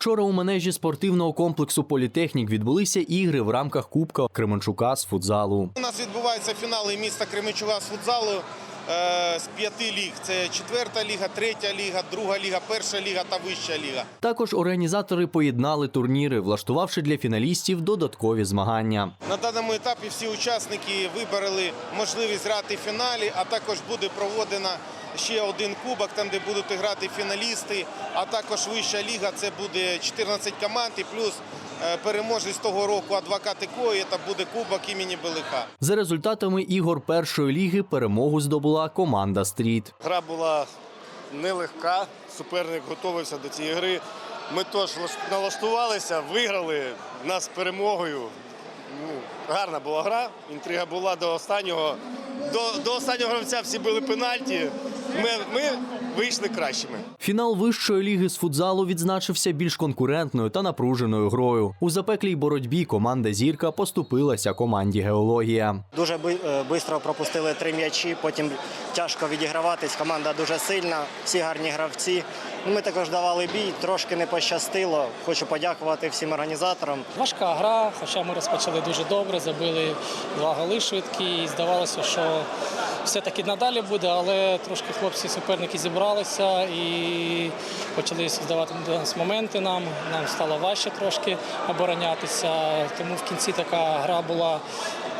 Вчора у манежі спортивного комплексу Політехнік відбулися ігри в рамках Кубка Кременчука з футзалу. У нас відбуваються фінали міста Кременчуга з футзалу е, з п'яти ліг. Це четверта ліга, третя ліга, друга ліга, перша ліга та вища ліга. Також організатори поєднали турніри, влаштувавши для фіналістів додаткові змагання. На даному етапі всі учасники вибороли можливість грати в фіналі, а також буде проводена ще один кубок, там де будуть грати фіналісти, а також вища ліга. Це буде 14 команд і плюс е, переможець того року адвокат Кої, це буде кубок імені Белиха. За результатами ігор першої ліги перемогу здобула команда Стріт. Гра була нелегка, суперник готувався до цієї гри. Ми теж лаш- налаштувалися, виграли нас перемогою. Ну, гарна була гра, інтрига була до останнього. До, до останнього гравця всі були пенальті. Ми, ми вийшли кращими. Фінал вищої ліги з футзалу відзначився більш конкурентною та напруженою грою. У запеклій боротьбі команда Зірка поступилася команді Геологія. Дуже швидко пропустили три м'ячі, потім тяжко відіграватись. Команда дуже сильна, всі гарні гравці. Ну, Ми також давали бій, трошки не пощастило. Хочу подякувати всім організаторам. Важка гра, хоча ми розпочали дуже добре, забили два голи швидкі. І здавалося, що все-таки надалі буде, але трошки хлопці суперники зібралися і почали здавати нас моменти нам. Нам стало важче трошки оборонятися. Тому в кінці така гра була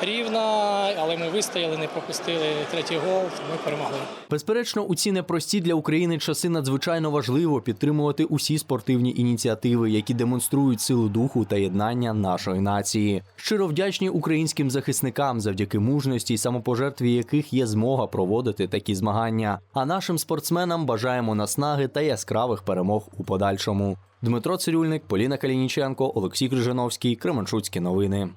рівна, але ми вистояли, не пропустили третій гол, ми перемогли. Безперечно, у ці непрості для України часи надзвичайно важливо підтримувати усі спортивні ініціативи, які демонструють силу духу та єднання нашої нації. Щиро вдячні українським захисникам, завдяки мужності й самопожертві яких є змога проводити такі змагання. А нашим спортсменам бажаємо наснаги та яскравих перемог у подальшому. Дмитро Цирюльник, Поліна Калініченко, Олексій Крижановський, Кременчуцькі новини.